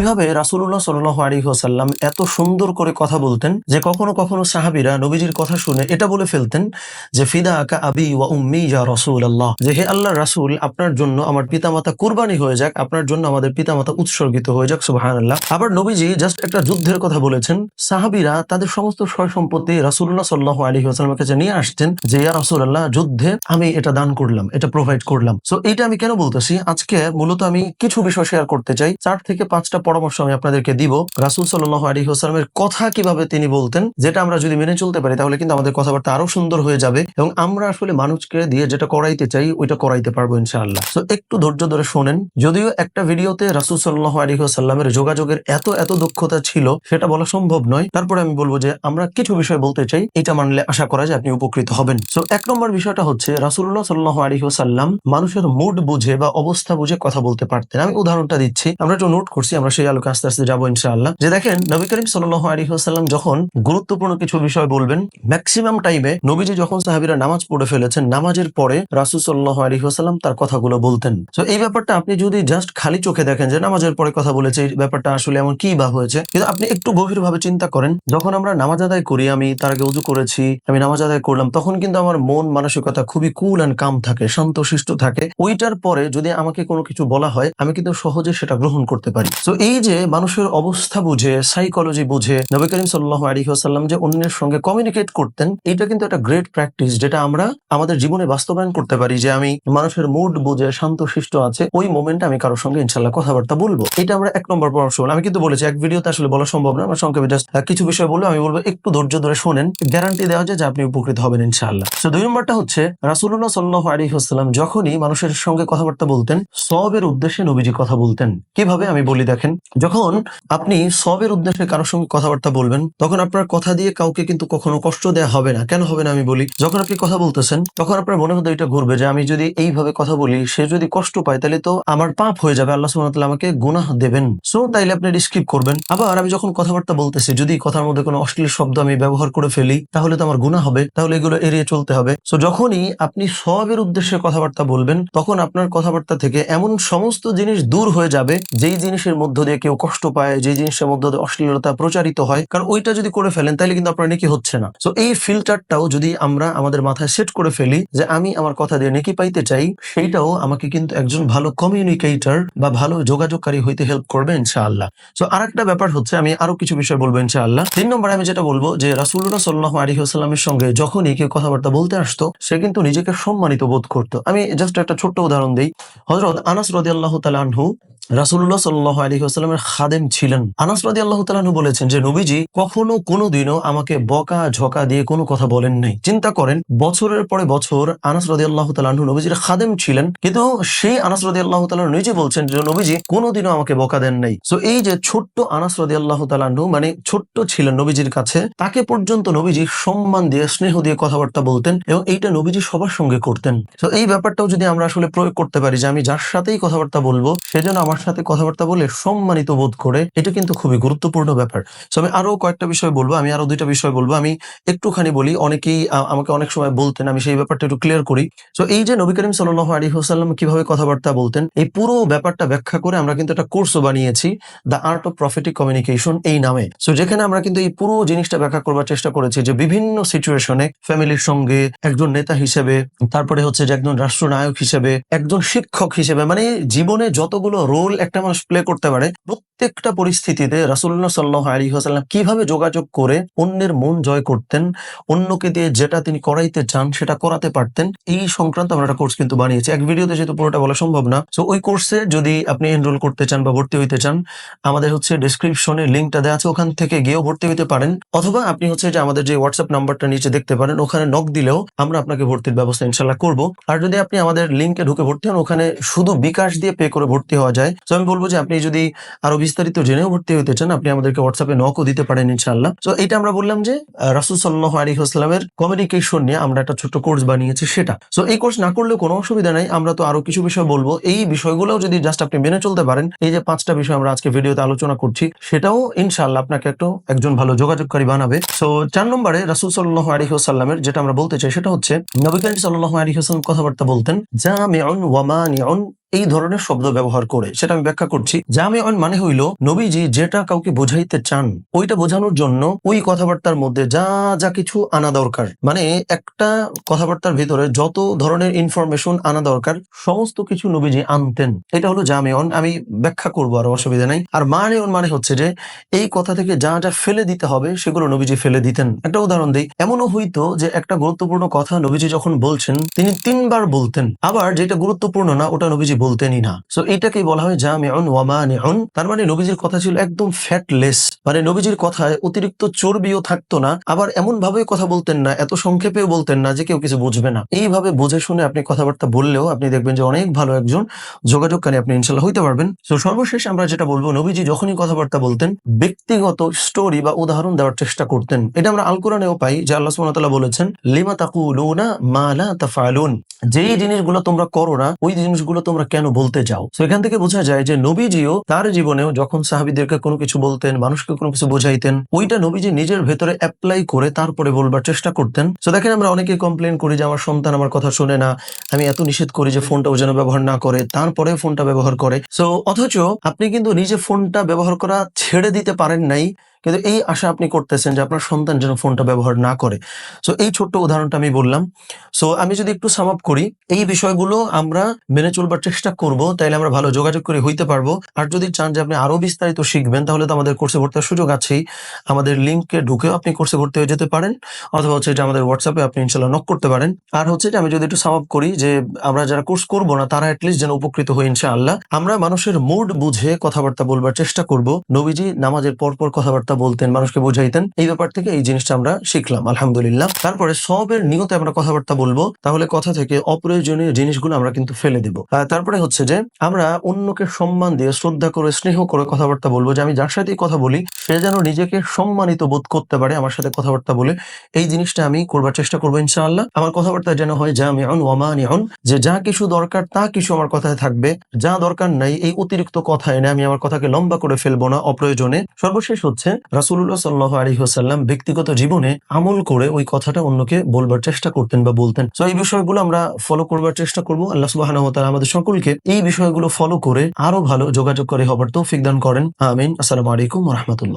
কীভাবে রাসুল্লাহ সাল্লাহ আলী সাল্লাম এত সুন্দর করে কথা বলতেন যে কখনো কখনো সাহাবিরা নবীজির কথা শুনে এটা বলে ফেলতেন যে ফিদা আকা আবি ওয়া উম্মি ইয়া রসুল আল্লাহ যে, হে আল্লাহ রাসুল, আপনার জন্য আমার পিতামাতা কুরবানি হয়ে যাক, আপনার জন্য আমাদের পিতামাতা উৎসর্গিত হয়ে যাক সুবাহান আল্লাহ আবার নবীজি জাস্ট একটা যুদ্ধের কথা বলেছেন। সাহাবিরা তাদের সমস্ত সয় সম্পত্তি রাসুল্লাহ সাল্লাহ আলী আসসালামের কাছে নিয়ে আসতেন যে, ইয়া রাসুল আল্লাহ যুদ্ধে আমি এটা দান করলাম, এটা প্রোভাইড করলাম। সো এইটা আমি কেন বলতেছি? আজকে মূলত আমি কিছু বিষয় শেয়ার করতে চাই। চার থেকে পাঁচটা পরামর্শ আমি আপনাদেরকে দিব। রাসুল সাল্লাহ আলী আসসালামের কথা কীভাবে তিনি বলতেন, যেটা আমরা যদি মেনে চলতে পারি, তাহলে কিন্তু আমাদের কথাবার্তা আরও সুন্দর হয়ে যাবে এবং আমরা আসলে মানুষকে দিয়ে যেটা করাইতে চাই, ওইটা করাইতে পারব ইনশাআল্লাহ। তো একটু ধৈর্য ধরে শোনেন, যদিও একটা ভিডিওতে রাসুল সাল্লাহ আলী সাল্লামের যোগাযোগের এত এত দক্ষতা ছিল, সেটা বলা সম্ভব নয়। তারপরে আমি বলব যে, আমরা কিছু বিষয় বলতে চাই, এটা মানলে আশা করা যায় আপনি উপকৃত হবেন। তো এক নম্বর বিষয়টা হচ্ছে রাসুল্লাহ সাল্লাহ আলী সাল্লাম মানুষের মুড বুঝে বা অবস্থা বুঝে কথা বলতে পারতেন। আমি উদাহরণটা দিচ্ছি, আমরা একটু নোট করছি, আমরা সেই আলোকে আস্তে আস্তে যাব ইনশাআল্লাহ। যে দেখেন, নবী করিম সাল্লাম যখন গুরুত্বপূর্ণ কিছু বিষয় বলবেন ম্যাক্সিমাম টাইমে নবীজি যখন সাহাবিরা নামাজ পড়ে ফেলেছেন, নামাজের পরে রাসুল সাল্লাহ আলী সাল্লাম তার কথাগুলো বলতেন। তো এই ব্যাপারটা আপনি যদি জাস্ট খালি চোখে দেখেন যে নামাজের পরে কথা বলেছে, এই ব্যাপারটা আসলে এমন কি বা হয়েছে, কিন্তু আপনি একটু গভীর ভাবে চিন্তা করেন, যখন আমরা নামাজ আদায় করি, আমি তার আগে উজু করেছি, আমি নামাজ আদায় করলাম, তখন কিন্তু আমার মন মানসিকতা খুবই কুল অ্যান্ড কাম থাকে শান্ত শিষ্ট থাকে। ওইটার পরে যদি আমাকে কোনো কিছু বলা হয়, আমি কিন্তু সহজে সেটা গ্রহণ করতে পারি। তো এই যে মানুষের অবস্থা বুঝে সাইকোলজি বুঝে, নবী করিম সাল্লাহ আলী আসাল্লাম যে অন্যের সঙ্গে কমিউনিকেট করতেন, এটা কিন্তু একটা গ্রেট প্র্যাকটিস যেটা আমরা আমাদের জীবনে বাস্তবায়ন করতে পারি যে আমি মানুষের মুড বুঝে শান্ত শিষ্ট আছে, ওই মোমেন্টে আমি কারোর সঙ্গে ইনশাল্লাহ কথাবার্তা বলব। এটা আমরা এক নম্বর পরামর্শ বললাম। আমি কিন্তু বলেছি, এক ভিডিওতে আসলে বলা সম্ভব না, আমার সংক্ষেপে জাস্ট কিছু বিষয় বলব আমি বলব, একটু ধৈর্য ধরে শোনেন। গ্যারান্টি দেওয়া যায় যে আপনি উপকৃত হবেন ইনশাল্লাহ তো দুই নম্বরটা হচ্ছে রাসুল্লাহ সাল্লাহ আলী আসসালাম যখনই মানুষের সঙ্গে কথাবার্তা বলতেন, সবের উদ্দেশ্যে নবীজি কথা বলতেন। কীভাবে? আমি বলি দেখেন যখন আপনি সবের উদ্দেশ্যে কারোর সঙ্গে কথাবার্তা বলবেন, তখন আপনার কথা দিয়ে কাউকে কিন্তু কখনো কষ্ট দেওয়া হবে না। কেন হবে না আমি বলি, যখন আপনি কথা বলতেছেন, তখন আপনার মনে মধ্যে এটা ঘুরবে যে আমি যদি এইভাবে কথা বলি, সে যদি কষ্ট পায়, তাহলে তো আমার পাপ হয়ে যাবে। আল্লাহ ওয়া আমাকে গুনাহ দেবেন। সো তাইলে আপনি স্কিপ করবেন। আবার আমি যখন কথাবার্তা বলতেছি, যদি কথার মধ্যে কোনো অশ্লীল শব্দ আমি ব্যবহার করে ফেলি, তাহলে তো আমার গুনাহ হবে, তাহলে এগুলো এড়িয়ে চলতে হবে। সো যখনই আপনি সবের উদ্দেশ্যে কথাবার্তা বলবেন, তখন আপনার কথাবার্তা থেকে এমন সমস্ত জিনিস দূর হয়ে যাবে, যেই জিনিসের মধ্য দিয়ে কেউ কষ্ট পায়, যে জিনিসের মধ্য দিয়ে অশ্লীলতা প্রচারিত হয়, কারণ ওইটা যদি করে ফেলেন, তাহলে কিন্তু আপনার নেকি হচ্ছে না। সো এই ফিল্টারটাও যদি আমরা আমাদের মাথায় সেট করে ফেলি, যে আমি আমার কথা দিয়ে নেকি পাইতে চাই, সেইটাও আমাকে কিন্তু একজন ভালো কমিউনিকেটর বা ভালো যোগাযোগকারী হইতে হেল্প করবে, ইনশাআল্লাহ। সো আরেকটা ব্যাপার হচ্ছে, আমি আরও কিছু বিষয় বলব, ইনশাআল্লাহ। তিন নম্বরে আমি যেটা বলব, যে রাসুল্লাহ সাল্লাহ আলহিহাস্লামের সঙ্গে যখনই কেউ কথাবার্তা বলতে আসতো, সে কিন্তু নিজেকে সম্মানিত বোধ করতো। আমি জাস্ট একটা ছোট্ট উদাহরণ দিই। হজরত আনাস রদি আল্লাহ তালানহু রাসুল্লাহ সাল্লাহ আলী আসসালামের খাদেম ছিলেন। আনাস রাদি আল্লাহ তালাহু বলেছেন যে, নবীজি কখনো কোনোদিনও আমাকে বকা ঝকা দিয়ে কোনো কথা বলেন নাই। চিন্তা করেন, বছরের পরে বছর আনাস রাদি আল্লাহ তালাহু নবীজির খাদেম ছিলেন, কিন্তু সেই আনাস রাদি আল্লাহ তালাহ নিজে বলছেন যে, নবীজি কোনোদিনও আমাকে বকা দেন নাই। তো এই যে ছোট্ট আনাস রাদি আল্লাহ তালাহু মানে ছোট্ট ছিলেন নবীজির কাছে, তাকে পর্যন্ত নবীজি সম্মান দিয়ে, স্নেহ দিয়ে কথাবার্তা বলতেন এবং এইটা নবীজি সবার সঙ্গে করতেন। তো এই ব্যাপারটাও যদি আমরা আসলে প্রয়োগ করতে পারি যে, আমি যার সাথেই কথাবার্তা বলব সেজন্য আমার সাথে কথাবার্তা বলে সম্মানিত বোধ করে, এটা কিন্তু খুবই গুরুত্বপূর্ণ ব্যাপার। তো আমি আরও কয়েকটা বিষয় বলব, আমি আরও দুইটা বিষয় বলব, আমি একটুখানি বলি, অনেকেই আমাকে অনেক সময় বলতেন, আমি সেই ব্যাপারটা একটু ক্লিয়ার করি। তো এই যে নবী করিম সাল্লাহ আলী হোসাল্লাম কীভাবে কথাবার্তা বলতেন, এই পুরো ব্যাপারটা ব্যাখ্যা করে আমরা কিন্তু একটা কোর্সও বানিয়েছি the art of prophetic communication এই নামে। সো যেখানে আমরা কিন্তু এই পুরো জিনিসটা ব্যাখ্যা করবার চেষ্টা করেছি যে বিভিন্ন সিচুয়েশনে ফ্যামিলির সঙ্গে একজন নেতা হিসেবে, তারপরে হচ্ছে যে একজন রাষ্ট্রনায়ক হিসেবে, একজন শিক্ষক হিসেবে মানে জীবনে যতগুলো রোল একটা মানুষ প্লে করতে পারে। প্রত্যেকটা পরিস্থিতিতে রাসুল্লাহ সাল্লাহ আলী হাসাল্লাম কীভাবে যোগাযোগ করে অন্যের মন জয় করতেন, অন্যকে দিয়ে যেটা তিনি করাইতে চান সেটা করাতে পারতেন, এই সংক্রান্ত আমরা একটা কোর্স কিন্তু বানিয়েছি। এক ভিডিওতে যেহেতু পুরোটা বলা সম্ভব না তো ওই কোর্সে যদি আপনি এনরোল করতে চান বা ভর্তি হইতে চান, আমাদের হচ্ছে ডিসক্রিপশনে লিঙ্কটা দেওয়া আছে, ওখান থেকে গিয়েও ভর্তি হইতে পারেন। অথবা আপনি হচ্ছে যে আমাদের যে হোয়াটসঅ্যাপ নাম্বারটা নিচে দেখতে পারেন, ওখানে নক দিলেও আমরা আপনাকে ভর্তির ব্যবস্থা ইনশাল্লাহ করব। আর যদি আপনি আমাদের লিঙ্কে ঢুকে ভর্তি হন, ওখানে শুধু বিকাশ দিয়ে পে করে ভর্তি হওয়া যায়। তো আমি বলব যে আপনি যদি আরও বিস্তারিত জেনেও ভর্তি হতে চান, আপনি আমাদেরকে হোয়াটসঅ্যাপে নকও দিতে পারেন ইনশাল্লাহ তো এটা আমরা বললাম যে রাসুল সাল্লাহ আলী ইসলামের কমিউনিকেশন নিয়ে আমরা একটা ছোট্ট কোর্স বানিয়েছি সেটা। সো এই কোর্স না করলেও কোনো অসুবিধা নাই, আমরা তো আরও কিছু বিষয় বলব। এই বিষয়গুলোও যদি জাস্ট আপনি মেনে চলতে পারেন, এই যে পাঁচটা বিষয় আমরা আজকে ভিডিওতে আলোচনা করছি, সেটাও ইনশাল্লাহ আপনাকে একটু একজন ভালো যোগাযোগকারী বানাবে। সো চার নম্বরে রাসুল সাল্লাহ আলী সাল্লামের যেটা আমরা বলতে চাই, সেটা হচ্ছে, নবী সাল্লাহ আলী হাসাল্লাম কথাবার্তা বলতেন, জামিউন ওয়ামানিউন এই ধরনের শব্দ ব্যবহার করে, সেটা আমি ব্যাখ্যা করছি। জামিউন মানে হইল, নবীজি যেটা কাউকে বোঝাইতে চান, ওইটা বোঝানোর জন্য ওই কথাবার্তার মধ্যে যা যা কিছু আনা দরকার। মানে একটা কথাবার্তার ভিতরে যত ধরনের ইনফরমেশন আনা দরকার, সমস্ত কিছু নবীজি আনতেন। এটা হলো জামিউন। আমি ব্যাখ্যা করব আর, অসুবিধা নাই। আর মানেউন মানে হচ্ছে যে, এই কথা থেকে যা যা ফেলে দিতে হবে, সেগুলো নবীজি ফেলে দিতেন। একটা উদাহরণ দিই, এমনও হইতো যে একটা গুরুত্বপূর্ণ কথা নবীজি যখন বলছেন, তিনি তিনবার বলতেন। আবার যেটা গুরুত্বপূর্ণ না, ওটা নবীজি বলতেনই না। সো এটাকেই বলা হয় জামিউন ওয়ামানিউন তার মানে নবীজির কথা ছিল একদম ফ্যাটলেস মানে নবীজির কথায় অতিরিক্ত চর্বিও থাকতো না। আবার এমন ভাবে কথা বলতেন না, এত সংক্ষেপেও বলতেন না যে কেউ কিছু বুঝবে না। এইভাবে বুঝে শুনে আপনি কথাবার্তা বললেও আপনি দেখবেন যে অনেক ভালো একজন যোগাযোগকারী আপনি ইনশাল্লাহ হইতে পারবেন। তো সর্বশেষ আমরা যেটা বলব, নবীজি যখনই কথাবার্তা বলতেন, ব্যক্তিগত স্টোরি বা উদাহরণ দেওয়ার চেষ্টা করতেন। এটা আমরা আলকুরানেও পাই যে আল্লাহ তাআলা বলেছেন, লিমা তাকুলুনা মা লা তাফআলুন। যেই জিনিসগুলো তোমরা করো না, ওই জিনিসগুলো তোমরা কেন বলতে যাও? তো এখান থেকে বোঝা যায় যে নবীজিও তার জীবনেও যখন সাহাবিদেরকে কোনো কিছু বলতেন, মানুষকে কোনো কিছু বোঝাইতেন, ওইটা নবীজি নিজের ভেতরে অ্যাপ্লাই করে তারপরে বলবার চেষ্টা করতেন। তো দেখেন আমরা অনেকে কমপ্লেন করি যে আমার সন্তান আমার কথা শুনে না, আমি এত নিষেধ করি যে ফোনটা ও যেন ব্যবহার না করে তারপরে ফোনটা ব্যবহার করে। সো অথচ আপনি কিন্তু নিজে ফোনটা ব্যবহার করা ছেড়ে দিতে পারেন নাই কিন্তু এই আশা আপনি করতেছেন যে আপনার সন্তান যেন ফোনটা ব্যবহার না করে। সো এই ছোট্ট উদাহরণটা আমি বললাম। সো আমি যদি একটু সাম আপ করি, এই বিষয়গুলো আমরা মেনে চলবার চেষ্টা করব, তাইলে আমরা ভালো যোগাযোগ করে হইতে পারব। আর যদি চান যে আপনি আরও বিস্তারিত শিখবেন, তাহলে তো আমাদের কোর্সে ভর্তির সুযোগ আছেই। আমাদের লিঙ্কে ঢুকেও আপনি কোর্সে ভর্তি হয়ে যেতে পারেন, অথবা হচ্ছে যে আমাদের হোয়াটসঅ্যাপে আপনি ইনশাল্লাহ নক করতে পারেন। আর হচ্ছে যে আমি যদি একটু সাম আপ করি যে আমরা যারা কোর্স করব না, তারা অ্যাটলিস্ট যেন উপকৃত হই ইনশাআল্লাহ। আমরা মানুষের মুড বুঝে কথাবার্তা বলবার চেষ্টা করব। নবীজি নামাজের পর পর কথাবার্তা বলতেন, মানুষকে বুঝাইতেন, এই ব্যাপার থেকে এই জিনিসটা আমরা শিখলাম, আলহামদুলিল্লাহ। তারপরে সবের নিয়তে আমরা কথাবার্তা বলব, তাহলে কথা থেকে অপ্রয়োজনীয় জিনিসগুলো আমরা কিন্তু ফেলে দিব। তারপরে হচ্ছে যে, আমরা অন্যকে সম্মান দিয়ে, শ্রদ্ধা করে, স্নেহ করে কথাবার্তা বলব যে, আমি যার সাথেই কথা বলি, সে যেন নিজেকে সম্মানিত বোধ করতে পারে আমার সাথে কথাবার্তা বলে, এই জিনিসটা আমি করবার চেষ্টা করব ইনশাআল্লাহ। আমার কথাবার্তা যেন হয় যা আমি অন ওয়ামানিউন যে যা কিছু দরকার তা কিছু আমার কথায় থাকবে, যা দরকার নাই, এই অতিরিক্ত কথা এনে আমি আমার কথাকে লম্বা করে ফেলব না, অপ্রয়োজনে। সর্বশেষ হচ্ছে রাসুল্লাহ সাল্লাহ আলী হোসাল্লাম ব্যক্তিগত জীবনে আমল করে ওই কথাটা অন্যকে বলবার চেষ্টা করতেন বা বলতেন। তো এই বিষয়গুলো আমরা ফলো করবার চেষ্টা করব। আল্লাহ সুবাহ আমাদের সকলকে এই বিষয়গুলো ফলো করে আরও ভালো যোগাযোগ করে হবার তৌফিক দান করেন। আমিন। আসসালামু আলাইকুম রহমতুল্লাহ।